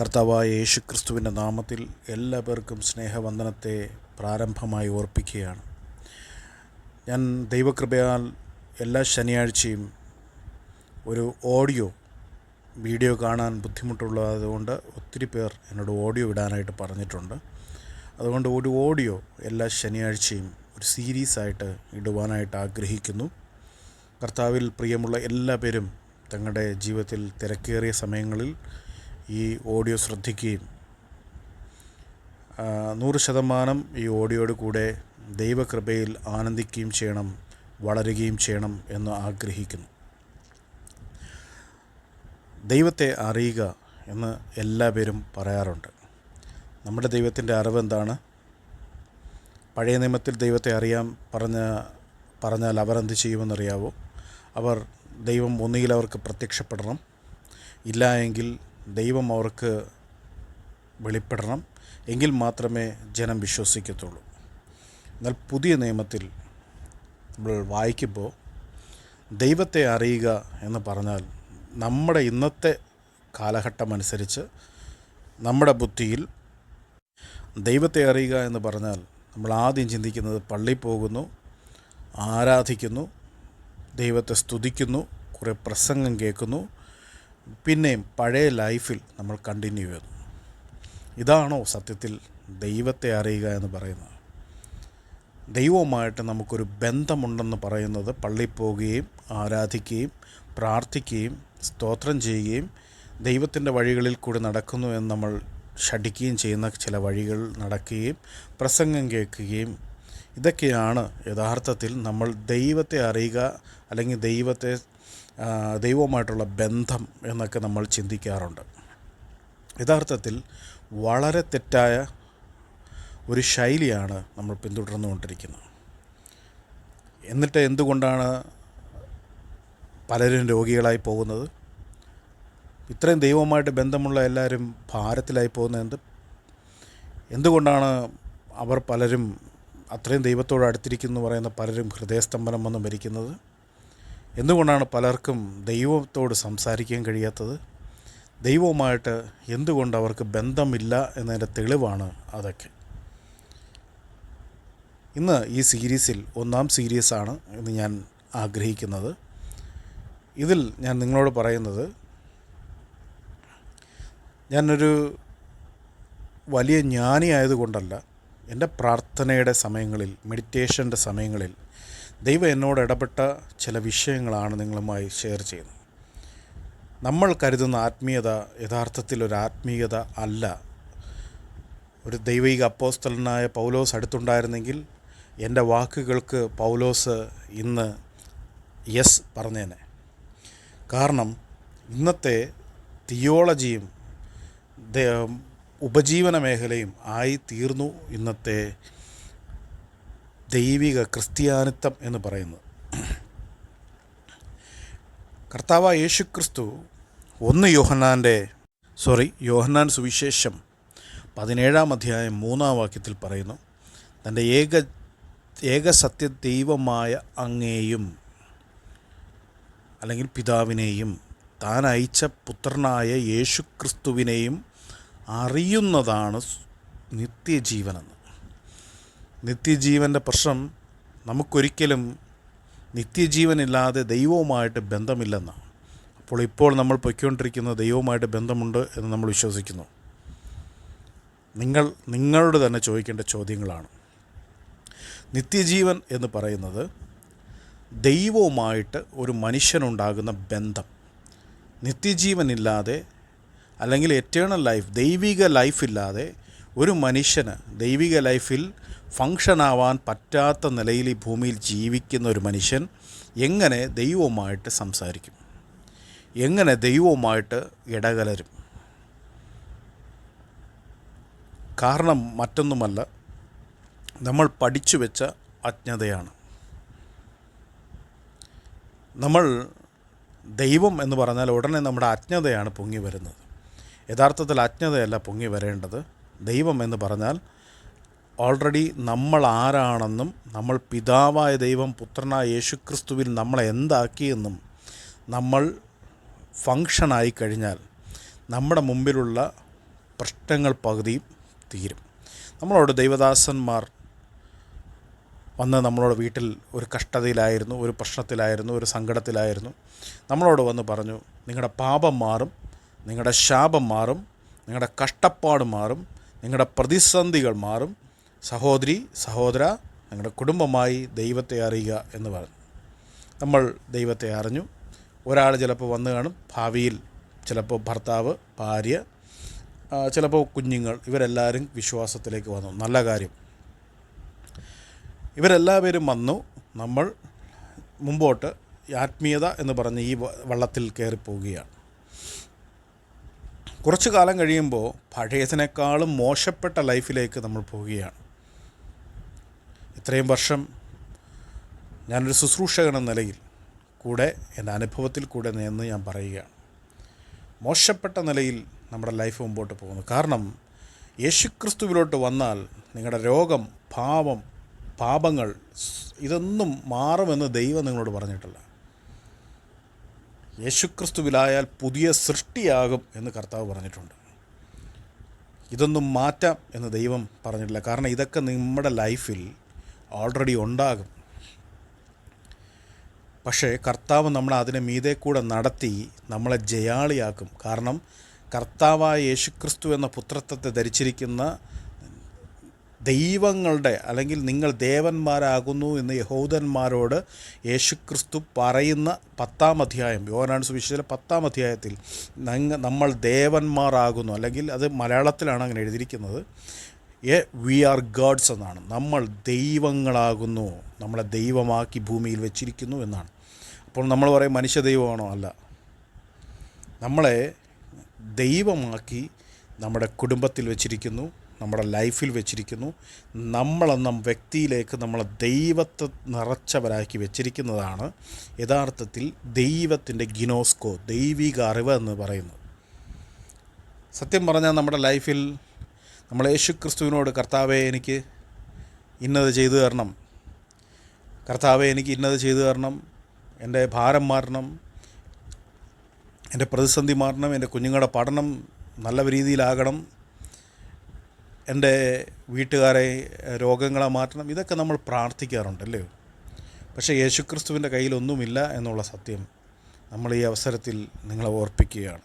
കർത്താവായ യേശു ക്രിസ്തുവിന്റെ നാമത്തിൽ എല്ലാ പേർക്കും സ്നേഹവന്ദനത്തെ പ്രാരംഭമായി ഓർപ്പിക്കുകയാണ്. ഞാൻ ദൈവകൃപയാൽ എല്ലാ ശനിയാഴ്ചയും ഒരു ഓഡിയോ വീഡിയോ കാണാൻ ബുദ്ധിമുട്ടുള്ളതുകൊണ്ട് ഒത്തിരി പേർ എന്നോട് ഓഡിയോ ഇടാനായിട്ട് പറഞ്ഞിട്ടുണ്ട്. അതുകൊണ്ട് ഒരു ഓഡിയോ എല്ലാ ശനിയാഴ്ചയും ഒരു സീരീസായിട്ട് ഇടുവാനായിട്ട് ആഗ്രഹിക്കുന്നു. കർത്താവിൽ പ്രിയമുള്ള എല്ലാ പേരും തങ്ങളുടെ ജീവിതത്തിൽ തിരക്കേറിയ സമയങ്ങളിൽ ഈ ഓഡിയോ ശ്രദ്ധിക്കുകയും നൂറ് ശതമാനം ഈ ഓഡിയോയുടെ കൂടെ ദൈവകൃപയിൽ ആനന്ദിക്കുകയും ചെയ്യണം വളരുകയും ചെയ്യണം എന്ന് ആഗ്രഹിക്കുന്നു. ദൈവത്തെ അറിയുക എന്ന് എല്ലാ പേരും പറയാറുണ്ട്. നമ്മുടെ ദൈവത്തിന്റെ അറിവ് എന്താണ്? പഴയ നിയമത്തിൽ ദൈവത്തെ അറിയാം പറഞ്ഞ പറഞ്ഞാൽ അവർ എന്ത് ചെയ്യുമെന്നറിയാവോ? അവർ ദൈവം ഒന്നുകിൽ അവർക്ക് പ്രത്യക്ഷപ്പെടണം ഇല്ല എങ്കിൽ ദൈവം അവർക്ക് വെളിപ്പെടണം എങ്കിൽ മാത്രമേ ജനം വിശ്വസിക്കത്തുള്ളൂ. എന്നാൽ പുതിയ നിയമത്തിൽ നമ്മൾ വായിക്കുമ്പോൾ ദൈവത്തെ അറിയുക എന്ന് പറഞ്ഞാൽ നമ്മുടെ ഇന്നത്തെ കാലഘട്ടം അനുസരിച്ച് നമ്മുടെ ബുദ്ധിയിൽ ദൈവത്തെ അറിയുക എന്ന് പറഞ്ഞാൽ നമ്മൾ ആദ്യം ചിന്തിക്കുന്നത് പള്ളി പോകുന്നു ആരാധിക്കുന്നു ദൈവത്തെ സ്തുതിക്കുന്നു കുറേ പ്രസംഗം കേൾക്കുന്നു പിന്നെയും പഴയ ലൈഫിൽ നമ്മൾ കണ്ടിന്യൂ ചെയ്തു. ഇതാണോ സത്യത്തിൽ ദൈവത്തെ അറിയുക എന്ന് പറയുന്നത്? ദൈവവുമായിട്ട് നമുക്കൊരു ബന്ധമുണ്ടെന്ന് പറയുന്നത് പള്ളിയിൽ പോവുകയും ആരാധിക്കുകയും പ്രാർത്ഥിക്കുകയും സ്തോത്രം ചെയ്യുകയും ദൈവത്തിന്റെ വഴികളിൽ കൂടി നടക്കുന്നു എന്ന് നമ്മൾ ഷടിക്കുകയും ചെയ്യുന്ന ചില വഴികൾ നടക്കുകയും പ്രസംഗം കേൾക്കുകയും ഇതൊക്കെയാണ് യഥാർത്ഥത്തിൽ നമ്മൾ ദൈവത്തെ അറിയുക അല്ലെങ്കിൽ ദൈവത്തെ ദൈവവുമായിട്ടുള്ള ബന്ധം എന്നൊക്കെ നമ്മൾ ചിന്തിക്കാറുണ്ട്. യഥാർത്ഥത്തിൽ വളരെ തെറ്റായ ഒരു ശൈലിയാണ് നമ്മൾ പിന്തുടർന്നുകൊണ്ടിരിക്കുന്നത്. എന്നിട്ട് എന്തുകൊണ്ടാണ് പലരും രോഗികളായി പോകുന്നത്? ഇത്രയും ദൈവവുമായിട്ട് ബന്ധമുള്ള എല്ലാവരും ഭാരത്തിലായി പോകുന്നത് എന്ത്? എന്തുകൊണ്ടാണ് അവർ പലരും അത്രയും ദൈവത്തോട് അടുത്തിരിക്കുന്നു പറയുന്ന പലരും ഹൃദയസ്തംഭനം വന്ന് മരിക്കുന്നത്? എന്തുകൊണ്ടാണ് പലർക്കും ദൈവത്തോട് സംസാരിക്കാൻ കഴിയാത്തത്? ദൈവവുമായിട്ട് എന്തുകൊണ്ട് അവർക്ക് ബന്ധമില്ല എന്നതിന്റെ തെളിവാണ് അതൊക്കെ. ഇന്ന് ഈ സീരീസിൽ ഒന്നാം സീരീസാണ് എന്ന് ഞാൻ ആഗ്രഹിക്കുന്നത്. ഇതിൽ ഞാൻ നിങ്ങളോട് പറയുന്നത് ഞാനൊരു വലിയ ജ്ഞാനി ആയതുകൊണ്ടല്ല എന്റെ പ്രാർത്ഥനയുടെ സമയങ്ങളിൽ മെഡിറ്റേഷന്റെ സമയങ്ങളിൽ ദൈവം എന്നോട് ഇടപെട്ട ചില വിഷയങ്ങളാണ് നിങ്ങളുമായി ഷെയർ ചെയ്യുന്നത്. നമ്മൾ കരുതുന്ന ആത്മീയത യഥാർത്ഥത്തിൽ ഒരു ആത്മീയത അല്ല. ഒരു ദൈവിക അപ്പോസ്തലനായ പൗലോസ് അടുത്തുണ്ടായിരുന്നെങ്കിൽ എന്റെ വാക്കുകൾക്ക് പൗലോസ് ഇന്ന് യെസ് പറഞ്ഞേനെ. കാരണം ഇന്നത്തെ തിയോളജിയും ഉപജീവന മേഖലയും ആയി തീർന്നു ഇന്നത്തെ ദൈവിക ക്രിസ്ത്യാനിത്വം എന്ന് പറയുന്നത്. കർത്താവ് യേശുക്രിസ്തു ഒന്ന് യോഹന്നാന്റെ സോറി യോഹന്നാൻ സുവിശേഷം പതിനേഴാം അധ്യായം മൂന്നാം വാക്യത്തിൽ പറയുന്നു തന്റെ ഏക ഏകസത്യ ദൈവമായ അങ്ങേയും അല്ലെങ്കിൽ പിതാവിനെയും താൻ അയച്ച പുത്രനായ യേശുക്രിസ്തുവിനെയും അറിയുന്നതാണ് നിത്യജീവനെന്ന്. നിത്യജീവന്റെ പ്രശ്നം നമുക്കൊരിക്കലും നിത്യജീവനില്ലാതെ ദൈവവുമായിട്ട് ബന്ധമില്ലെന്നാണ് അപ്പോൾ ഇപ്പോൾ നമ്മൾ പൊയ്ക്കൊണ്ടിരിക്കുന്ന ദൈവവുമായിട്ട് ബന്ധമുണ്ട് എന്ന് നമ്മൾ വിശ്വസിക്കുന്നു. നിങ്ങൾ നിങ്ങളോട് തന്നെ ചോദിക്കേണ്ട ചോദ്യങ്ങളാണ്. നിത്യജീവൻ എന്ന് പറയുന്നത് ദൈവവുമായിട്ട് ഒരു മനുഷ്യനുണ്ടാകുന്ന ബന്ധം. നിത്യജീവനില്ലാതെ അല്ലെങ്കിൽ എറ്റേണൽ ലൈഫ് ദൈവിക ലൈഫില്ലാതെ ഒരു മനുഷ്യന് ദൈവിക ലൈഫിൽ ഫങ്ഷൻ ആവാൻ പറ്റാത്ത നിലയിൽ ഈ ഭൂമിയിൽ ജീവിക്കുന്ന ഒരു മനുഷ്യൻ എങ്ങനെ ദൈവവുമായിട്ട് സംസാരിക്കും? എങ്ങനെ ദൈവവുമായിട്ട് ഇടകലരും? കാരണം മറ്റൊന്നുമല്ല നമ്മൾ പഠിച്ചു വെച്ച അജ്ഞതയാണ്. നമ്മൾ ദൈവം എന്ന് പറഞ്ഞാൽ ഉടനെ നമ്മുടെ അജ്ഞതയാണ് പൊങ്ങി വരുന്നത്. യഥാർത്ഥത്തിൽ അജ്ഞതയല്ല പൊങ്ങി വരേണ്ടത്. ദൈവം എന്ന് പറഞ്ഞാൽ ഓൾറെഡി നമ്മൾ ആരാണെന്നും നമ്മൾ പിതാവായ ദൈവം പുത്രനായ യേശുക്രിസ്തുവിൽ നമ്മളെ എന്താക്കിയെന്നും നമ്മൾ ഫങ്ഷനായി കഴിഞ്ഞാൽ നമ്മുടെ മുമ്പിലുള്ള പ്രശ്നങ്ങൾ പകുതിയും തീരും. നമ്മളോട് ദൈവദാസന്മാർ വന്ന് നമ്മളോട് വീട്ടിൽ ഒരു കഷ്ടതയിലായിരുന്നു ഒരു പ്രശ്നത്തിലായിരുന്നു ഒരു സങ്കടത്തിലായിരുന്നു. നമ്മളോട് വന്ന് പറഞ്ഞു നിങ്ങളുടെ പാപം മാറും നിങ്ങളുടെ ശാപം മാറും നിങ്ങളുടെ കഷ്ടപ്പാട് മാറും നിങ്ങളുടെ പ്രതിസന്ധികൾ മാറും സഹോദരി സഹോദര നിങ്ങളുടെ കുടുംബമായി ദൈവത്തെ അറിയുക എന്ന് പറഞ്ഞു. നമ്മൾ ദൈവത്തെ അറിഞ്ഞു. ഒരാൾ ചിലപ്പോൾ വന്നു കാണും. ഭാവിയിൽ ചിലപ്പോൾ ഭർത്താവ് ഭാര്യ ചിലപ്പോൾ കുഞ്ഞുങ്ങൾ ഇവരെല്ലാവരും വിശ്വാസത്തിലേക്ക് വന്നു. നല്ല കാര്യം. ഇവരെല്ലാവരും വന്നു. നമ്മൾ മുമ്പോട്ട് ആത്മീയത എന്ന് പറഞ്ഞ് ഈ വള്ളത്തിൽ കയറി പോവുകയാണ് കുറച്ചു കാലം കഴിയുമ്പോൾ പഴയതിനേക്കാളും മോശപ്പെട്ട ലൈഫിലേക്ക് നമ്മൾ പോവുകയാണ്. ഇത്രയും വർഷം ഞാനൊരു ശുശ്രൂഷകൻ എന്ന നിലയിൽ കൂടെ എന്റെ അനുഭവത്തിൽ കൂടെ നിന്ന് ഞാൻ പറയുകയാണ്. മോശപ്പെട്ട നിലയിൽ നമ്മുടെ ലൈഫ് മുമ്പോട്ട് പോകുന്നു. കാരണം യേശുക്രിസ്തുവിലോട്ട് വന്നാൽ നിങ്ങളുടെ രോഗം പാപം പാപങ്ങൾ ഇതൊന്നും മാറുമെന്ന് ദൈവം നിങ്ങളോട് പറഞ്ഞിട്ടില്ല. യേശുക്രിസ്തുവിലായാൽ പുതിയ സൃഷ്ടിയാകും എന്ന് കർത്താവ് പറഞ്ഞിട്ടുണ്ട്. ഇതൊന്നും മാറ്റാം എന്ന് ദൈവം പറഞ്ഞിട്ടില്ല. കാരണം ഇതൊക്കെ നമ്മുടെ ലൈഫിൽ ഓൾറെഡി ഉണ്ടാകും. പക്ഷേ കർത്താവ് നമ്മളെ അതിനെ മീതെ കൂടെ നടത്തി നമ്മളെ ജയാളിയാക്കും. കാരണം കർത്താവായ യേശുക്രിസ്തു എന്ന പുത്രത്വത്തെ ധരിച്ചിരിക്കുന്ന ദൈവങ്ങളുടെ അല്ലെങ്കിൽ നിങ്ങൾ ദേവന്മാരാകുന്നു എന്ന് യഹൂദന്മാരോട് യേശുക്രിസ്തു പറയുന്ന പത്താം അധ്യായം യോഹനാണ് സുവിശേഷത്തിലെ പത്താം അധ്യായത്തിൽ നമ്മൾ ദേവന്മാരാകുന്നു. അല്ലെങ്കിൽ അത് മലയാളത്തിലാണ് അങ്ങനെ എഴുതിയിരിക്കുന്നത്. എ വി ആർ ഗാഡ്സ് എന്നാണ്. നമ്മൾ ദൈവങ്ങളാകുന്നു. നമ്മളെ ദൈവമാക്കി ഭൂമിയിൽ വെച്ചിരിക്കുന്നു എന്നാണ്. അപ്പോൾ നമ്മൾ പറയും മനുഷ്യ ദൈവമാണോ അല്ല. നമ്മളെ ദൈവമാക്കി നമ്മുടെ കുടുംബത്തിൽ വെച്ചിരിക്കുന്നു നമ്മുടെ ലൈഫിൽ വെച്ചിരിക്കുന്നു. നമ്മളെന്ന വ്യക്തിയിലേക്ക് നമ്മളെ ദൈവത്തെ നിറച്ചവരാക്കി വെച്ചിരിക്കുന്നതാണ്. യഥാർത്ഥത്തിൽ ദൈവത്തിന്റെ ഗിനോസ്കോ ദൈവിക അറിവ് എന്ന് പറയുന്നത്. സത്യം പറഞ്ഞാൽ നമ്മുടെ ലൈഫിൽ നമ്മൾ യേശു ക്രിസ്തുവിനോട് കർത്താവെ എനിക്ക് ഇന്നത് ചെയ്തു തരണം. കർത്താവെ എനിക്ക് ഇന്നത് ചെയ്തു തരണം. എന്റെ ഭാരം മാറണം. എന്റെ പ്രതിസന്ധി മാറണം. എന്റെ കുഞ്ഞുങ്ങളുടെ പഠനം നല്ല രീതിയിലാകണം. എന്റെ വീട്ടുകാരെ രോഗങ്ങളെ മാറ്റണം. ഇതൊക്കെ നമ്മൾ പ്രാർത്ഥിക്കാറുണ്ടല്ലേ പക്ഷേ യേശുക്രിസ്തുവിന്റെ കയ്യിലൊന്നുമില്ല എന്നുള്ള സത്യം നമ്മൾ ഈ അവസരത്തിൽ നിങ്ങളെ ഓർപ്പിക്കുകയാണ്.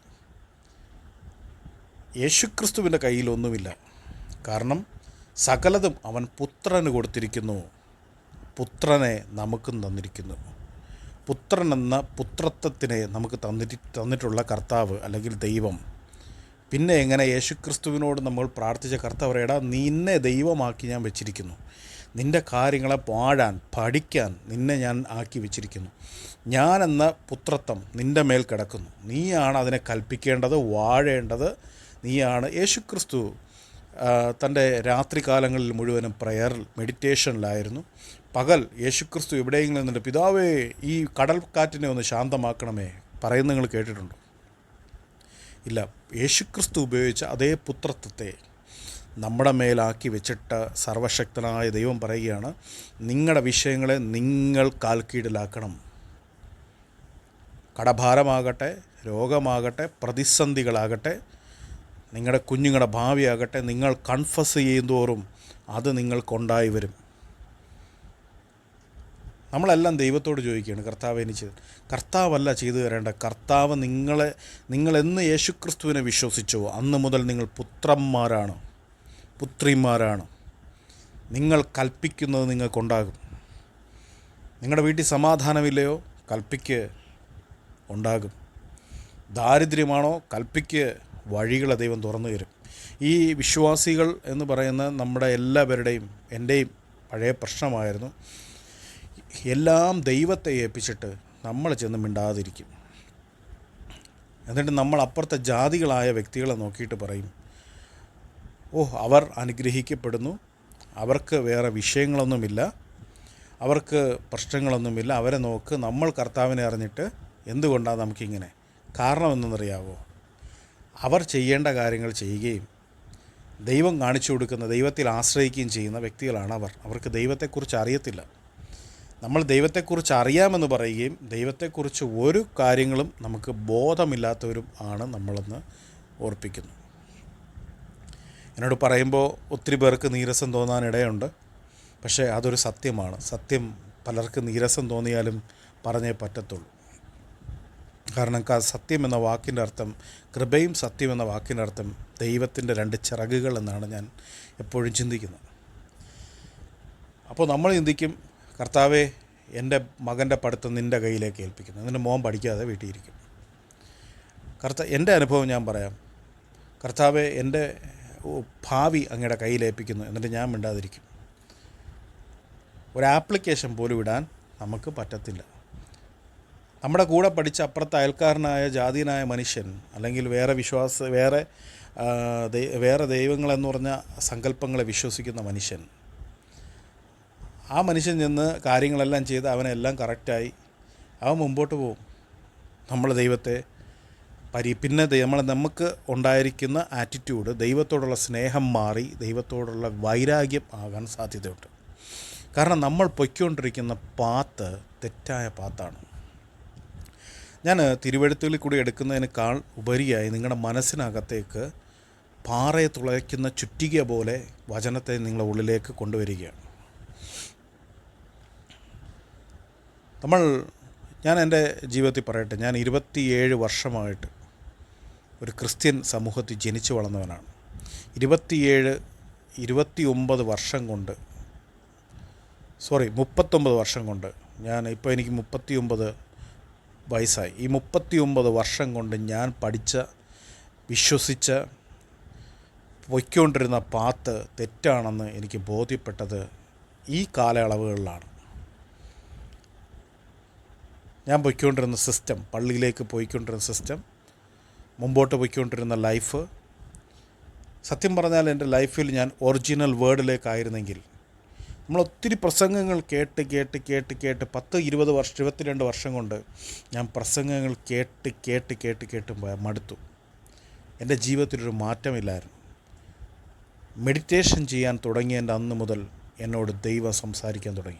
യേശുക്രിസ്തുവിന്റെ കയ്യിലൊന്നുമില്ല. കാരണം സകലതും അവൻ പുത്രന് കൊടുത്തിരിക്കുന്നു. പുത്രനെ നമുക്കും തന്നിരിക്കുന്നു. പുത്രൻ എന്ന പുത്രത്വത്തിനെ നമുക്ക് തന്നിട്ട് തന്നിട്ടുള്ള കർത്താവ് അല്ലെങ്കിൽ ദൈവം. പിന്നെ എങ്ങനെ യേശുക്രിസ്തുവിനോട് നമ്മൾ പ്രാർത്ഥിച്ച കർത്താവ് എടാ നിന്നെ ദൈവമാക്കി ഞാൻ വെച്ചിരിക്കുന്നു. നിന്റെ കാര്യങ്ങളെ പാഴാൻ പഠിക്കാൻ നിന്നെ ഞാൻ ആക്കി വെച്ചിരിക്കുന്നു. ഞാൻ എന്ന പുത്രത്വം നിന്റെ മേൽ കിടക്കുന്നു. നീയാണ് അതിനെ കൽപ്പിക്കേണ്ടത് വാഴേണ്ടത്. നീയാണ് യേശുക്രിസ്തു തന്റെ രാത്രികാലങ്ങളിൽ മുഴുവനും പ്രയറിൽ മെഡിറ്റേഷനിലായിരുന്നു പകൽ യേശുക്രിസ്തു എവിടെയെങ്കിലും നിന്നിട്ട് പിതാവേ ഈ കടൽക്കാറ്റിനെ ഒന്ന് ശാന്തമാക്കണമേ പറയുന്ന നിങ്ങൾ കേട്ടിട്ടുണ്ടോ? ഇല്ല. യേശുക്രിസ്തു ഉപയോഗിച്ച അതേ പുത്രത്വത്തെ നമ്മുടെ മേലാക്കി വെച്ചിട്ട് സർവശക്തനായ ദൈവം പറയുകയാണ് നിങ്ങളുടെ വിഷയങ്ങളെ നിങ്ങൾ കാൽക്കീടിലാക്കണം കടഭാരമാകട്ടെ രോഗമാകട്ടെ പ്രതിസന്ധികളാകട്ടെ നിങ്ങളുടെ കുഞ്ഞുങ്ങളുടെ ഭാവിയാകട്ടെ നിങ്ങൾ കൺഫസ് ചെയ്യുന്തോറും അത് നിങ്ങൾക്കുണ്ടായി വരും. നമ്മളെല്ലാം ദൈവത്തോട് ചോദിക്കുകയാണ് കർത്താവ് എനിക്ക് ചെയ്ത് കർത്താവല്ല ചെയ്തു തരേണ്ട. കർത്താവ് നിങ്ങളെ നിങ്ങളെന്ന് യേശുക്രിസ്തുവിനെ വിശ്വസിച്ചോ അന്ന് മുതൽ നിങ്ങൾ പുത്രന്മാരാണ് പുത്രിമാരാണ്. നിങ്ങൾ കൽപ്പിക്കുന്നത് നിങ്ങൾക്കുണ്ടാകും. നിങ്ങളുടെ വീട്ടിൽ സമാധാനമില്ലയോ? കൽപ്പിക്ക് ഉണ്ടാകും. ദാരിദ്ര്യമാണോ? കൽപ്പിക്ക് വഴികളെ ദൈവം തുറന്നു തരും. ഈ വിശ്വാസികൾ എന്ന് പറയുന്ന നമ്മുടെ എല്ലാവരുടെയും എന്റെയും പഴയ പ്രശ്നമായിരുന്നു. എല്ലാം ദൈവത്തെ ഏൽപ്പിച്ചിട്ട് നമ്മൾ ചെന്ന് മിണ്ടാതിരിക്കും. എന്നിട്ട് നമ്മൾ അപ്പുറത്തെ ജാതികളായ വ്യക്തികളെ നോക്കിയിട്ട് പറയും ഓ അവർ അനുഗ്രഹിക്കപ്പെടുന്നു. അവർക്ക് വേറെ വിഷയങ്ങളൊന്നുമില്ല. അവർക്ക് പ്രശ്നങ്ങളൊന്നുമില്ല. അവരെ നോക്ക്. നമ്മൾ കർത്താവിനെ അറിഞ്ഞിട്ട് എന്തുകൊണ്ടാണ് നമുക്കിങ്ങനെ? കാരണം എന്തെന്നറിയാവോ? അവർ ചെയ്യേണ്ട കാര്യങ്ങൾ ചെയ്യുകയും ദൈവം കാണിച്ചു കൊടുക്കുന്ന ദൈവത്തിൽ ആശ്രയിക്കുകയും ചെയ്യുന്ന വ്യക്തികളാണ് അവർ. അവർക്ക് ദൈവത്തെക്കുറിച്ച് അറിയത്തില്ല. നമ്മൾ ദൈവത്തെക്കുറിച്ച് അറിയാമെന്ന് പറയുകയും ദൈവത്തെക്കുറിച്ച് ഒരു കാര്യങ്ങളും നമുക്ക് ബോധമില്ലാത്തവരും ആണ് നമ്മളെന്ന് ഓർപ്പിക്കുന്നു. എന്നോട് പറയുമ്പോൾ ഒത്തിരി പേർക്ക് നീരസം തോന്നാനിടയുണ്ട് പക്ഷേ അതൊരു സത്യമാണ്. സത്യം പലർക്ക് നീരസം തോന്നിയാലും പറഞ്ഞേ പറ്റത്തുള്ളൂ. കാരണം സത്യം എന്ന വാക്കിന്റെ അർത്ഥം കൃപയും സത്യം എന്ന വാക്കിന്റെ അർത്ഥം ദൈവത്തിന്റെ രണ്ട് ചിറകുകൾ എന്നാണ് ഞാൻ എപ്പോഴും ചിന്തിക്കുന്നത്. അപ്പോൾ നമ്മൾ ചിന്തിക്കും കർത്താവെ എന്റെ മകന്റെ പഠിത്തം നിന്റെ കയ്യിലേക്ക് ഏൽപ്പിക്കുന്നു. എന്നിട്ട് മോൻ പഠിക്കാതെ വീട്ടിൽ ഇരിക്കും. കർത്ത എന്റെ അനുഭവം ഞാൻ പറയാം. കർത്താവെ എന്റെ ഭാവി അങ്ങയുടെ കയ്യിലേൽപ്പിക്കുന്നു എന്നിട്ട് ഞാൻ മിണ്ടാതിരിക്കും. ഒരു ആപ്ലിക്കേഷൻ പോലും ഇടാൻ നമുക്ക് പറ്റത്തില്ല. നമ്മുടെ കൂടെ പഠിച്ച അപ്പുറത്തെ അയൽക്കാരനായ ജാതിയനായ മനുഷ്യൻ അല്ലെങ്കിൽ വേറെ വിശ്വാസ വേറെ വേറെ ദൈവങ്ങളെന്ന് പറഞ്ഞ സങ്കല്പങ്ങളെ വിശ്വസിക്കുന്ന മനുഷ്യൻ. ആ മനുഷ്യൻ ചെന്ന് കാര്യങ്ങളെല്ലാം ചെയ്ത് അവനെല്ലാം കറക്റ്റായി. അവൻ മുമ്പോട്ട് പോകും നമ്മൾ ദൈവത്തെ പരി പിന്നെ നമ്മൾ നമുക്ക് ഉണ്ടായിരിക്കുന്ന ആറ്റിറ്റ്യൂഡ് ദൈവത്തോടുള്ള സ്നേഹം മാറി ദൈവത്തോടുള്ള വൈരാഗ്യം ആകാൻ സാധ്യതയുണ്ട്. കാരണം നമ്മൾ പൊയ്ക്കൊണ്ടിരിക്കുന്ന പാത്ത് തെറ്റായ പാത്താണ്. ഞാൻ തിരുവഴുത്തുകളിൽ കൂടി എടുക്കുന്നതിനേക്കാൾ ഉപരിയായി നിങ്ങളുടെ മനസ്സിനകത്തേക്ക് പാറയെ തുളയ്ക്കുന്ന ചുറ്റിക പോലെ വചനത്തെ നിങ്ങളുടെ ഉള്ളിലേക്ക് കൊണ്ടുവരികയാണ്. നമ്മൾ ഞാൻ എന്റെ ജീവിതത്തിൽ പറയട്ടെ ഞാൻ ഇരുപത്തിയേഴ് വർഷമായിട്ട് ഒരു ക്രിസ്ത്യൻ സമൂഹത്തിൽ ജനിച്ചു വളർന്നവനാണ്. ഇരുപത്തിയേഴ് ഇരുപത്തി ഒമ്പത് വർഷം കൊണ്ട് സോറി മുപ്പത്തൊമ്പത് വർഷം കൊണ്ട് ഞാൻ ഇപ്പോൾ എനിക്ക് മുപ്പത്തി ഒമ്പത് വയസ്സായി. ഈ മുപ്പത്തി ഒമ്പത് വർഷം കൊണ്ട് ഞാൻ പഠിച്ച വിശ്വസിച്ച പൊയ്ക്കൊണ്ടിരുന്ന പാത്ത് തെറ്റാണെന്ന് എനിക്ക് ബോധ്യപ്പെട്ടത് ഈ കാലയളവുകളിലാണ്. ഞാൻ പൊയ്ക്കൊണ്ടിരുന്ന സിസ്റ്റം പള്ളിയിലേക്ക് പോയിക്കൊണ്ടിരുന്ന സിസ്റ്റം മുമ്പോട്ട് പോയിക്കൊണ്ടിരുന്ന ലൈഫ്. സത്യം പറഞ്ഞാൽ എന്റെ ലൈഫിൽ ഞാൻ ഒറിജിനൽ വേർഡിലേക്കായിരുന്നെങ്കിൽ നമ്മൾ ഒത്തിരി പ്രസംഗങ്ങൾ കേട്ട് കേട്ട് കേട്ട് കേട്ട് പത്ത് ഇരുപത് വർഷം ഇരുപത്തിരണ്ട് വർഷം കൊണ്ട് ഞാൻ പ്രസംഗങ്ങൾ കേട്ട് കേട്ട് കേട്ട് കേട്ട് മടുത്തു. എന്റെ ജീവിതത്തിലൊരു മാറ്റമില്ലായിരുന്നു. മെഡിറ്റേഷൻ ചെയ്യാൻ തുടങ്ങിയതിന്റെ അന്ന് മുതൽ എന്നോട് ദൈവം സംസാരിക്കാൻ തുടങ്ങി.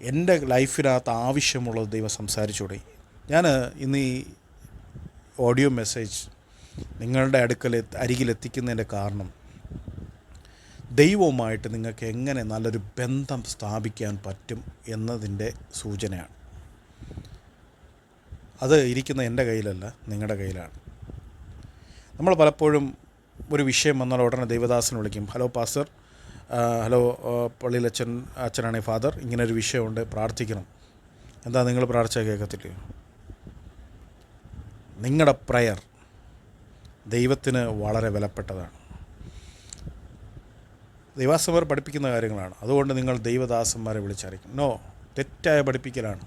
എന്റെ ലൈഫിനകത്ത് ആവശ്യമുള്ളത് ദൈവം സംസാരിച്ചു തുടങ്ങി. ഞാൻ ഇന്ന് ഈ ഓഡിയോ മെസ്സേജ് നിങ്ങളുടെ അടുക്കൽ അരികിലെത്തിക്കുന്നതിന്റെ കാരണം ദൈവവുമായിട്ട് നിങ്ങൾക്ക് എങ്ങനെ നല്ലൊരു ബന്ധം സ്ഥാപിക്കാൻ പറ്റും എന്നതിന്റെ സൂചനയാണ്. അത് ഇരിക്കുന്ന എന്റെ കയ്യിലല്ല നിങ്ങളുടെ കയ്യിലാണ്. നമ്മൾ പലപ്പോഴും ഒരു വിഷയം വന്നാൽ ഉടനെ ദൈവദാസനെ വിളിക്കും. Hello pastor. ഹലോ പള്ളിയിലച്ഛൻ അച്ഛനാണ് ഫാദർ. ഇങ്ങനൊരു വിഷയമുണ്ട് പ്രാർത്ഥിക്കണം. എന്താ നിങ്ങൾ പ്രാർത്ഥിച്ച കേൾക്കത്തില്ല? നിങ്ങളുടെ പ്രയർ ദൈവത്തിന് വളരെ വിലപ്പെട്ടതാണ്. ദൈവാസന്മാർ പഠിപ്പിക്കുന്ന കാര്യങ്ങളാണ്. അതുകൊണ്ട് നിങ്ങൾ ദൈവദാസന്മാരെ വിളിച്ചറിയിക്കും നോ തെറ്റായ പഠിപ്പിക്കലാണ്.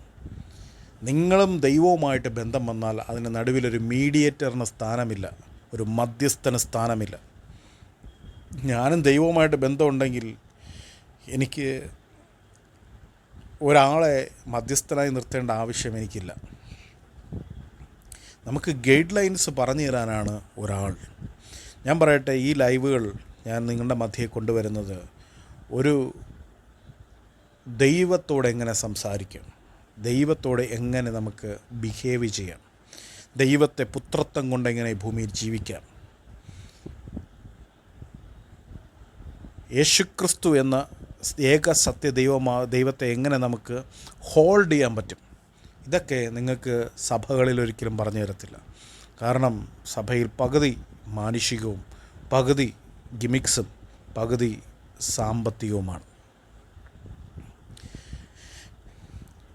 നിങ്ങളും ദൈവവുമായിട്ട് ബന്ധം വന്നാൽ അതിന് നടുവിലൊരു മീഡിയേറ്ററിന് സ്ഥാനമില്ല. ഒരു മധ്യസ്ഥന് സ്ഥാനമില്ല. ഞാനും ദൈവവുമായിട്ട് ബന്ധമുണ്ടെങ്കിൽ എനിക്ക് ഒരാളെ മധ്യസ്ഥനായി നിർത്തേണ്ട ആവശ്യം എനിക്കില്ല. നമുക്ക് ഗൈഡ് ലൈൻസ് പറഞ്ഞു തരാനാണ് ഒരാൾ. ഞാൻ പറയട്ടെ ഈ ലൈവുകൾ ഞാൻ നിങ്ങളുടെ മധ്യയെ കൊണ്ടുവരുന്നത്. ഒരു ദൈവത്തോട് എങ്ങനെ സംസാരിക്കാം? ദൈവത്തോട് എങ്ങനെ നമുക്ക് ബിഹേവ് ചെയ്യാം? ദൈവത്തെ പുത്രത്വം കൊണ്ട് എങ്ങനെ ഭൂമിയിൽ ജീവിക്കാം? യേശുക്രിസ്തു എന്ന ഏക സത്യ ദൈവമാ ദൈവത്തെ എങ്ങനെ നമുക്ക് ഹോൾഡ് ചെയ്യാൻ പറ്റും? ഇതൊക്കെ നിങ്ങൾക്ക് സഭകളിൽ ഒരിക്കലും പറഞ്ഞു തരത്തില്ല. കാരണം സഭയിൽ പകുതി മാനുഷികവും പകുതി ഗിമിക്സും പകുതി സാമ്പത്തികവുമാണ്.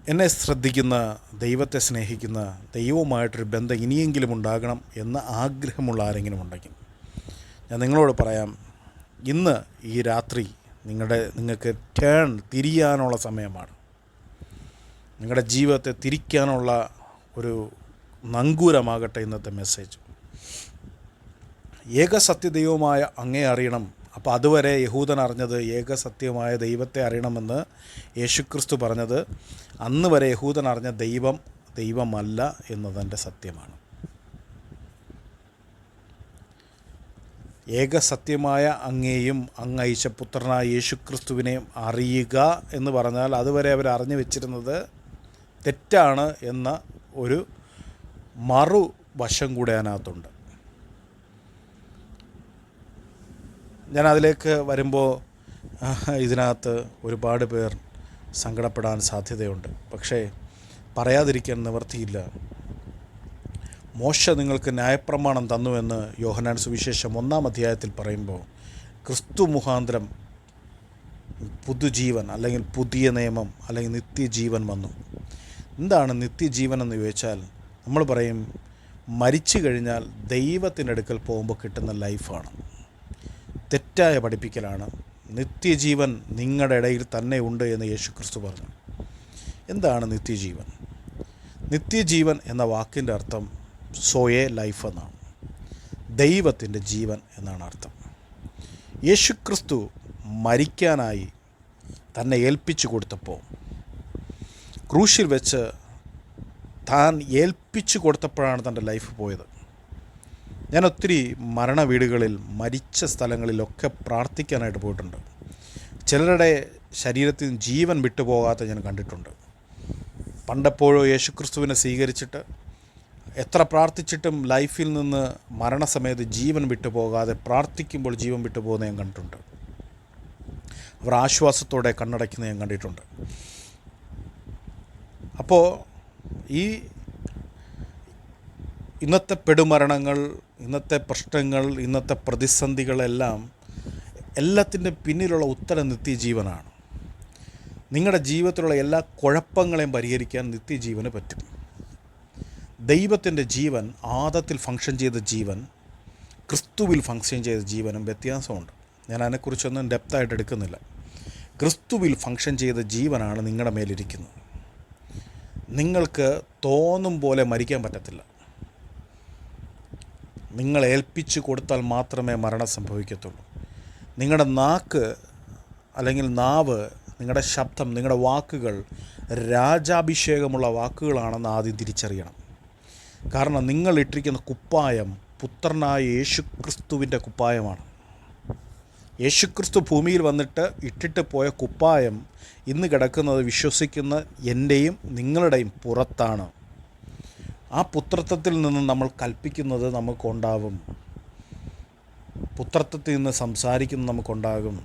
എന്നെ ശ്രദ്ധിക്കുന്ന ദൈവത്തെ സ്നേഹിക്കുന്ന ദൈവവുമായിട്ടൊരു ബന്ധം ഇനിയെങ്കിലും ഉണ്ടാകണം എന്ന ആഗ്രഹമുള്ള ആരെങ്കിലും ഉണ്ടെങ്കിൽ ഞാൻ നിങ്ങളോട് പറയാം ഇന്ന് ഈ രാത്രി നിങ്ങളുടെ നിങ്ങൾക്ക് ടേൺ തിരിയാനുള്ള സമയമാണ്. നിങ്ങളുടെ ജീവിതത്തെ തിരിക്കാനുള്ള ഒരു നങ്കൂരമാകട്ടെ ഇന്നത്തെ മെസ്സേജ് ഏകസത്യദൈവമായ അങ്ങേ അറിയണം. അപ്പോൾ അതുവരെ യഹൂദൻ അറിഞ്ഞത് ഏകസത്യമായ ദൈവത്തെ അറിയണമെന്ന് യേശുക്രിസ്തു പറഞ്ഞത് അന്ന് വരെ യഹൂദൻ അറിഞ്ഞ ദൈവം ദൈവമല്ല എന്നതിന്റെ സത്യമാണ്. ഏക സത്യമായ അങ്ങേയും അങ്ങ് അയച്ച പുത്രനായ യേശുക്രിസ്തുവിനെയും അറിയുക എന്ന് പറഞ്ഞാൽ അതുവരെ അവർ അറിഞ്ഞു വെച്ചിരുന്നത് തെറ്റാണ് എന്ന ഒരു മറുവശം കൂടെ അതിനകത്തുണ്ട്. ഞാൻ അതിലേക്ക് വരുമ്പോൾ ഇതിനകത്ത് ഒരുപാട് പേർ സങ്കടപ്പെടാൻ സാധ്യതയുണ്ട്. പക്ഷേ പറയാതിരിക്കാൻ നിവർത്തിയില്ല. മോശ നിങ്ങൾക്ക് ന്യായപ്രമാണം തന്നുവെന്ന് യോഹനാൻ സുവിശേഷം ഒന്നാം അധ്യായത്തിൽ പറയുമ്പോൾ ക്രിസ്തു മുഖാന്തരം പുതുജീവൻ അല്ലെങ്കിൽ പുതിയ നിയമം അല്ലെങ്കിൽ നിത്യജീവൻ വന്നു. എന്താണ് നിത്യജീവൻ എന്ന് ചോദിച്ചാൽ നമ്മൾ പറയും മരിച്ചു കഴിഞ്ഞാൽ ദൈവത്തിന്റെ അടുക്കൽ പോകുമ്പോൾ കിട്ടുന്ന ലൈഫാണ്. തെറ്റായ പഠിപ്പിക്കലാണ്. നിത്യജീവൻ നിങ്ങളുടെ ഇടയിൽ തന്നെ ഉണ്ട് എന്ന് യേശുക്രിസ്തു പറഞ്ഞു. എന്താണ് നിത്യജീവൻ? നിത്യജീവൻ എന്ന വാക്കിന്റെ അർത്ഥം സോയെ ലൈഫ് എന്നാണ്. ദൈവത്തിന്റെ ജീവൻ എന്നാണ് അർത്ഥം. യേശുക്രിസ്തു മരിക്കാനായി തന്നെ ഏൽപ്പിച്ചു കൊടുത്തപ്പോൾ ക്രൂശിൽ വെച്ച് താൻ ഏൽപ്പിച്ചു കൊടുത്തപ്പോഴാണ് തന്റെ ലൈഫ് പോയത്. ഞാൻ ഒത്തിരി മരണ വീടുകളിൽ മരിച്ച സ്ഥലങ്ങളിലൊക്കെ പ്രാർത്ഥിക്കാനായിട്ട് പോയിട്ടുണ്ട്. ചിലരുടെ ശരീരത്തിൽ ജീവൻ വിട്ടുപോകാത്ത ഞാൻ കണ്ടിട്ടുണ്ട്. പണ്ടെപ്പോഴോ യേശുക്രിസ്തുവിനെ സ്വീകരിച്ചിട്ട് എത്ര പ്രാർത്ഥിച്ചിട്ടും ലൈഫിൽ നിന്ന് മരണസമയത്ത് ജീവൻ വിട്ടുപോകാതെ പ്രാർത്ഥിക്കുമ്പോൾ ജീവൻ വിട്ടുപോകുന്ന ഞാൻ കണ്ടിട്ടുണ്ട്. അവർ ആശ്വാസത്തോടെ കണ്ണടയ്ക്കുന്ന ഞാൻ കണ്ടിട്ടുണ്ട്. അപ്പോൾ ഈ ഇന്നത്തെ പെടുമരണങ്ങൾ ഇന്നത്തെ പ്രശ്നങ്ങൾ ഇന്നത്തെ പ്രതിസന്ധികളെല്ലാം എല്ലാത്തിന്റെ പിന്നിലുള്ള ഉത്തരം നിത്യജീവനാണ്. നിങ്ങളുടെ ജീവിതത്തിലുള്ള എല്ലാ കുഴപ്പങ്ങളെയും പരിഹരിക്കാൻ നിത്യജീവന് പറ്റും. ദൈവത്തിന്റെ ജീവൻ ആദത്തിൽ ഫങ്ഷൻ ചെയ്ത ജീവൻ ക്രിസ്തുവിൽ ഫങ്ഷൻ ചെയ്ത ജീവനും വ്യത്യാസമുണ്ട്. ഞാൻ അതിനെക്കുറിച്ചൊന്നും ഡെപ്തായിട്ട് എടുക്കുന്നില്ല. ക്രിസ്തുവിൽ ഫങ്ഷൻ ചെയ്ത ജീവനാണ് നിങ്ങളുടെ മേലിരിക്കുന്നത്. നിങ്ങൾക്ക് തോന്നും പോലെ മരിക്കാൻ പറ്റത്തില്ല. നിങ്ങൾ ഏൽപ്പിച്ചു കൊടുത്താൽ മാത്രമേ മരണം സംഭവിക്കത്തുള്ളൂ. നിങ്ങളുടെ നാക്ക് അല്ലെങ്കിൽ നാവ് നിങ്ങളുടെ ശബ്ദം നിങ്ങളുടെ വാക്കുകൾ രാജാഭിഷേകമുള്ള വാക്കുകളാണെന്ന് ആദ്യം തിരിച്ചറിയണം. കാരണം നിങ്ങൾ ഇട്ടിരിക്കുന്ന കുപ്പായം പുത്രനായ യേശുക്രിസ്തുവിന്റെ കുപ്പായമാണ്. യേശുക്രിസ്തു ഭൂമിയിൽ വന്നിട്ട് ഇട്ടിട്ട് പോയ കുപ്പായം ഇന്ന് കിടക്കുന്നത് വിശ്വസിക്കുന്ന എന്റെയും നിങ്ങളുടെയും പുറത്താണ്. ആ പുത്രത്വത്തിൽ നിന്ന് നമ്മൾ കൽപ്പിക്കുന്നത് നമുക്കുണ്ടാവും. പുത്രത്വത്തിൽ നിന്ന് സംസാരിക്കുന്നത് നമുക്കുണ്ടാകും.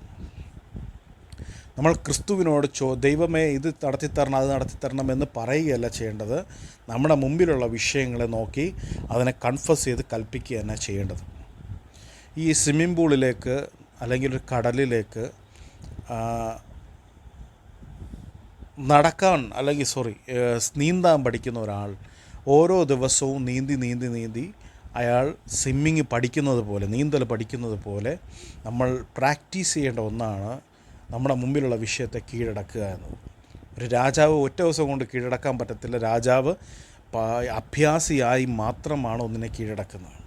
നമ്മൾ ക്രിസ്തുവിനോട് ചോ ദൈവമേ ഇത് നടത്തിത്തരണം അത് നടത്തിത്തരണം എന്ന് പറയുകയല്ല ചെയ്യേണ്ടത്. നമ്മുടെ മുമ്പിലുള്ള വിഷയങ്ങളെ നോക്കി അതിനെ കൺഫസ് ചെയ്ത് കൽപ്പിക്കുക തന്നെ ചെയ്യേണ്ടത്. ഈ സ്വിമ്മിംഗ് പൂളിലേക്ക് അല്ലെങ്കിൽ ഒരു കടലിലേക്ക് നടക്കാൻ അല്ലെങ്കിൽ സോറി നീന്താൻ പഠിക്കുന്ന ഒരാൾ ഓരോ ദിവസവും നീന്തി നീന്തി നീന്തി അയാൾ സ്വിമ്മിങ് പഠിക്കുന്നത് പോലെ നീന്തൽ പഠിക്കുന്നത് പോലെ നമ്മൾ പ്രാക്ടീസ് ചെയ്യേണ്ട ഒന്നാണ് നമ്മുടെ മുമ്പിലുള്ള വിഷയത്തെ കീഴടക്കുക എന്നത്. ഒരു രാജാവ് ഒറ്റ ദിവസം കൊണ്ട് കീഴടക്കാൻ പറ്റത്തില്ല. രാജാവ് അഭ്യാസിയായി മാത്രമാണ് ഒന്നിനെ കീഴടക്കുന്നത്.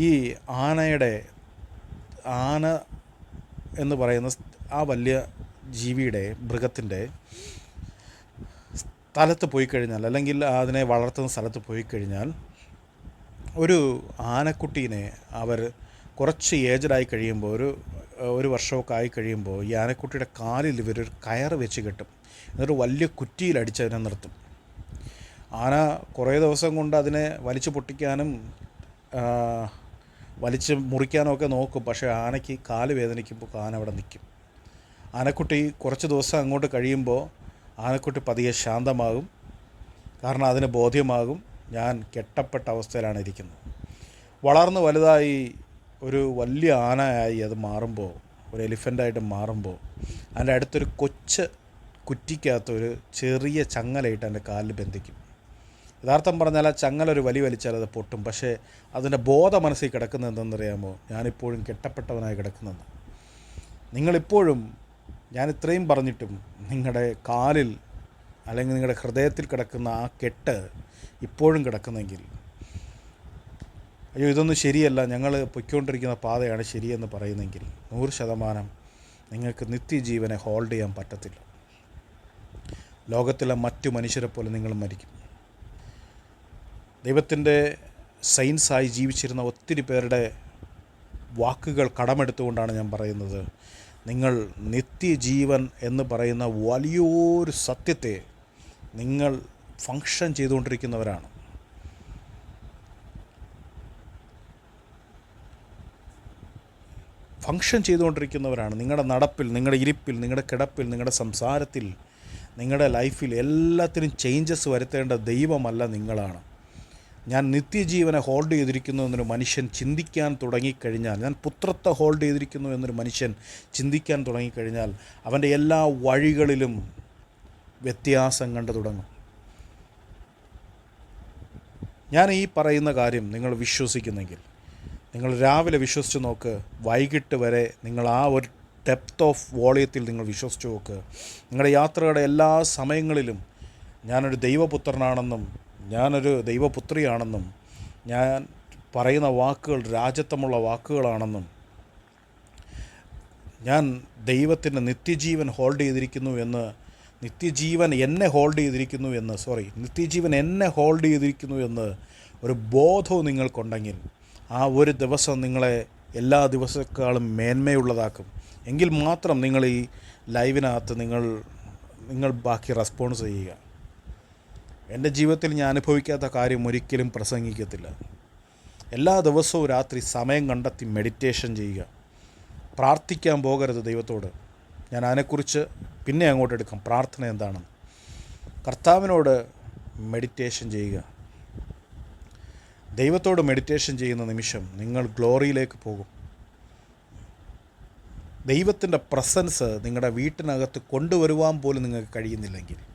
ഈ ആനയുടെ ആന എന്ന് പറയുന്ന ആ വലിയ ജീവിയുടെ മൃഗത്തിന്റെ സ്ഥലത്ത് പോയി കഴിഞ്ഞാൽ അല്ലെങ്കിൽ അതിനെ വളർത്തുന്ന സ്ഥലത്ത് പോയി കഴിഞ്ഞാൽ ഒരു ആനക്കുട്ടീനെ അവർ കുറച്ച് ഏജഡായി കഴിയുമ്പോൾ ഒരു ഒരു വർഷമൊക്കെ ആയി കഴിയുമ്പോൾ ഈ ആനക്കുട്ടിയുടെ കാലിൽ ഇവരൊരു കയറ് വെച്ച് കെട്ടും. എന്നിട്ട് വലിയ കുറ്റിയിൽ അടിച്ചതിനെ നിർത്തും. ആന കുറേ ദിവസം കൊണ്ട് അതിനെ വലിച്ചു പൊട്ടിക്കാനും വലിച്ച് മുറിക്കാനും ഒക്കെ നോക്കും. പക്ഷേ ആനയ്ക്ക് കാൽ വേദനിക്കുമ്പോൾ ആന അവിടെ നിൽക്കും. ആനക്കുട്ടി കുറച്ച് ദിവസം അങ്ങോട്ട് കഴിയുമ്പോൾ ആനക്കുട്ടി പതിയെ ശാന്തമാകും. കാരണം അതിന് ബോധ്യമാകും ഞാൻ കെട്ടപ്പെട്ട അവസ്ഥയിലാണ് ഇരിക്കുന്നത്. വളർന്ന് വലുതായി ഒരു വലിയ ആനയായി അത് മാറുമ്പോൾ ഒരു എലിഫന്റായിട്ട് മാറുമ്പോൾ അതിന്റെ അടുത്തൊരു കൊച്ച് കുറ്റിക്കകത്തൊരു ചെറിയ ചങ്ങലയിട്ട് എന്റെ കാലിൽ ബന്ധിക്കും. യഥാർത്ഥം പറഞ്ഞാൽ ആ ചങ്ങല ഒരു വലി വലിച്ചാൽ അത് പൊട്ടും. പക്ഷേ അതിന്റെ ബോധ മനസ്സിൽ കിടക്കുന്നത് എന്തെന്നറിയാമോ? ഞാനിപ്പോഴും കെട്ടപ്പെട്ടവനായി കിടക്കുന്നത്. നിങ്ങളിപ്പോഴും ഞാൻ ഇത്രയും പറഞ്ഞിട്ടും നിങ്ങളുടെ കാലിൽ അല്ലെങ്കിൽ നിങ്ങളുടെ ഹൃദയത്തിൽ കിടക്കുന്ന ആ കെട്ട് ഇപ്പോഴും കിടക്കുന്നെങ്കിൽ അയ്യോ ഇതൊന്നും ശരിയല്ല. ഞങ്ങൾ പൊയ്ക്കൊണ്ടിരിക്കുന്ന പാതയാണ് ശരിയെന്ന് പറയുന്നെങ്കിൽ നൂറ് ശതമാനം നിങ്ങൾക്ക് നിത്യജീവനെ ഹോൾഡ് ചെയ്യാൻ പറ്റത്തില്ല. ലോകത്തിലെ മറ്റു മനുഷ്യരെ പോലെ നിങ്ങൾ മരിക്കും. ദൈവത്തിന്റെ സയൻസായി ജീവിച്ചിരുന്ന ഒത്തിരി പേരുടെ വാക്കുകൾ കടമെടുത്തുകൊണ്ടാണ് ഞാൻ പറയുന്നത്. നിങ്ങൾ നിത്യജീവൻ എന്ന് പറയുന്ന വലിയൊരു സത്യത്തെ നിങ്ങൾ ഫങ്ഷൻ ചെയ്തുകൊണ്ടിരിക്കുന്നവരാണ്. ഫങ്ഷൻ ചെയ്തുകൊണ്ടിരിക്കുന്നവരാണ്. നിങ്ങളുടെ നടപ്പിൽ നിങ്ങളുടെ ഇരിപ്പിൽ നിങ്ങളുടെ കിടപ്പിൽ നിങ്ങളുടെ സംസാരത്തിൽ നിങ്ങളുടെ ലൈഫിൽ എല്ലാത്തിനും ചേഞ്ചസ് വരുത്തേണ്ട ദൈവമല്ല നിങ്ങളാണ്. ഞാൻ നിത്യജീവനെ ഹോൾഡ് ചെയ്തിരിക്കുന്നു എന്നൊരു മനുഷ്യൻ ചിന്തിക്കാൻ തുടങ്ങിക്കഴിഞ്ഞാൽ ഞാൻ പുത്രത്തെ ഹോൾഡ് ചെയ്തിരിക്കുന്നു എന്നൊരു മനുഷ്യൻ ചിന്തിക്കാൻ തുടങ്ങിക്കഴിഞ്ഞാൽ അവന്റെ എല്ലാ വഴികളിലും വ്യത്യാസം കണ്ടു തുടങ്ങും. ഞാൻ ഈ പറയുന്ന കാര്യം നിങ്ങൾ വിശ്വസിക്കുന്നെങ്കിൽ നിങ്ങൾ രാവിലെ വിശ്വസിച്ച് നോക്ക് വൈകിട്ട് വരെ നിങ്ങൾ ആ ഒരു ഡെപ്ത് ഓഫ് വോളിയത്തിൽ നിങ്ങൾ വിശ്വസിച്ച് നോക്ക്. നിങ്ങളുടെ യാത്രയുടെ എല്ലാ സമയങ്ങളിലും ഞാനൊരു ദൈവപുത്രനാണെന്നും ഞാനൊരു ദൈവപുത്രിയാണെന്നും ഞാൻ പറയുന്ന വാക്കുകൾ രാജത്വമുള്ള വാക്കുകളാണെന്നും ഞാൻ ദൈവത്തിന്റെ നിത്യജീവൻ ഹോൾഡ് ചെയ്തിരിക്കുന്നു എന്ന് നിത്യജീവൻ എന്നെ ഹോൾഡ് ചെയ്തിരിക്കുന്നു എന്ന് സോറി നിത്യജീവൻ എന്നെ ഹോൾഡ് ചെയ്തിരിക്കുന്നു എന്ന് ഒരു ബോധവും നിങ്ങൾക്കുണ്ടെങ്കിൽ ആ ഒരു ദിവസം നിങ്ങളെ എല്ലാ ദിവസക്കാളും മേന്മയുള്ളതാക്കും. എങ്കിൽ മാത്രം നിങ്ങൾ ഈ ലൈവിനകത്ത് നിങ്ങൾ നിങ്ങൾ ബാക്കി റെസ്പോൺസ് ചെയ്യുക. എന്റെ ജീവിതത്തിൽ ഞാൻ അനുഭവിക്കാത്ത കാര്യം ഒരിക്കലും പ്രസംഗിക്കത്തില്ല. എല്ലാ ദിവസവും രാത്രി സമയം കണ്ടെത്തി മെഡിറ്റേഷൻ ചെയ്യുക. പ്രാർത്ഥിക്കാൻ പോകരുത് ദൈവത്തോട്. ഞാൻ അതിനെക്കുറിച്ച് പിന്നെ അങ്ങോട്ട് എടുക്കാം. പ്രാർത്ഥന എന്താണെന്ന്. കർത്താവിനോട് മെഡിറ്റേഷൻ ചെയ്യുക. ദൈവത്തോട് മെഡിറ്റേഷൻ ചെയ്യുന്ന നിമിഷം നിങ്ങൾ ഗ്ലോറിയിലേക്ക് പോകും. ദൈവത്തിന്റെ പ്രസൻസ് നിങ്ങളുടെ വീട്ടിനകത്ത് കൊണ്ടുവരുവാൻ പോലും നിങ്ങൾക്ക് കഴിയുന്നില്ലെങ്കിൽ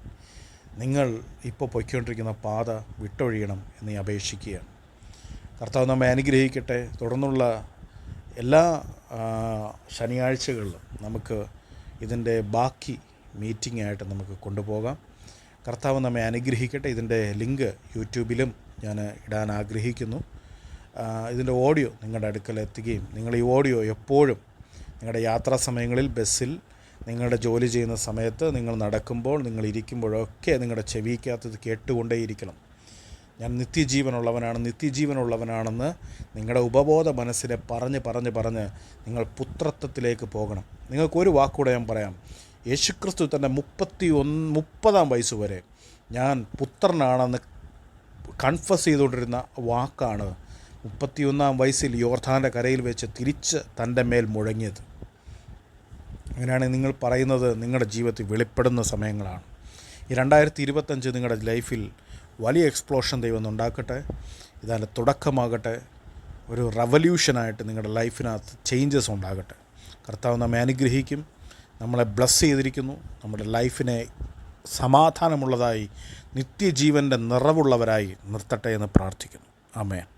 നിങ്ങൾ ഇപ്പോൾ പൊയ്ക്കൊണ്ടിരിക്കുന്ന പാത വിട്ടൊഴിയണം എന്ന് ഞാൻ അപേക്ഷിക്കുകയാണ്. കർത്താവ് നമ്മെ അനുഗ്രഹിക്കട്ടെ. തുടർന്നുള്ള എല്ലാ ശനിയാഴ്ചകളിലും നമുക്ക് ഇതിന്റെ ബാക്കി മീറ്റിംഗ് ആയിട്ട് നമുക്ക് കൊണ്ടുപോകാം. കർത്താവ് നമ്മെ അനുഗ്രഹിക്കട്ടെ. ഇതിന്റെ ലിങ്ക് യൂട്യൂബിലും ഞാൻ ഇടാൻ ആഗ്രഹിക്കുന്നു. ഇതിന്റെ ഓഡിയോ നിങ്ങളുടെ അടുക്കൽ എത്തുകയും നിങ്ങൾ ഈ ഓഡിയോ എപ്പോഴും നിങ്ങളുടെ യാത്രാ സമയങ്ങളിൽ ബസ്സിൽ നിങ്ങളുടെ ജോലി ചെയ്യുന്ന സമയത്ത് നിങ്ങൾ നടക്കുമ്പോൾ നിങ്ങൾ ഇരിക്കുമ്പോഴൊക്കെ നിങ്ങളുടെ ചെവിക്കകത്ത് കേട്ടുകൊണ്ടേയിരിക്കണം. ഞാൻ നിത്യജീവനുള്ളവനാണ് നിത്യജീവനുള്ളവനാണെന്ന് നിങ്ങളുടെ ഉപബോധ മനസ്സിനെ പറഞ്ഞ് പറഞ്ഞ് പറഞ്ഞ് നിങ്ങൾ പുത്രത്വത്തിലേക്ക് പോകണം. നിങ്ങൾക്കൊരു വാക്കുകൂടെ ഞാൻ പറയാം. യേശുക്രിസ്തു തന്റെ മുപ്പത്തി ഒന്ന് മുപ്പതാം വയസ്സ് വരെ ഞാൻ പുത്രനാണെന്ന് കൺഫസ് ചെയ്തുകൊണ്ടിരുന്ന വാക്കാണ് മുപ്പത്തിയൊന്നാം വയസ്സിൽ യോർധാന്റെ കരയിൽ വെച്ച് തിരിച്ച് തന്റെ മേൽ മുഴങ്ങിയത്. അങ്ങനെയാണെങ്കിൽ നിങ്ങൾ പറയുന്നത് നിങ്ങളുടെ ജീവിതത്തിൽ വെളിപ്പെടുന്ന സമയങ്ങളാണ്. ഈ രണ്ടായിരത്തി ഇരുപത്തഞ്ച് നിങ്ങളുടെ ലൈഫിൽ വലിയ എക്സ്പ്ലോഷൻ ദൈവം ഉണ്ടാക്കട്ടെ. ഇതിന്റെ തുടക്കമാകട്ടെ. ഒരു റവല്യൂഷനായിട്ട് നിങ്ങളുടെ ലൈഫിനകത്ത് ചേഞ്ചസ് ഉണ്ടാകട്ടെ. കർത്താവ് നമ്മെ അനുഗ്രഹിക്കും. നമ്മളെ ബ്ലസ് ചെയ്തിരിക്കുന്നു. നമ്മുടെ ലൈഫിനെ സമാധാനമുള്ളതായി നിത്യജീവന്റെ നിറവുള്ളവരായി നിർത്തട്ടെ എന്ന് പ്രാർത്ഥിക്കുന്നു. ആമേൻ.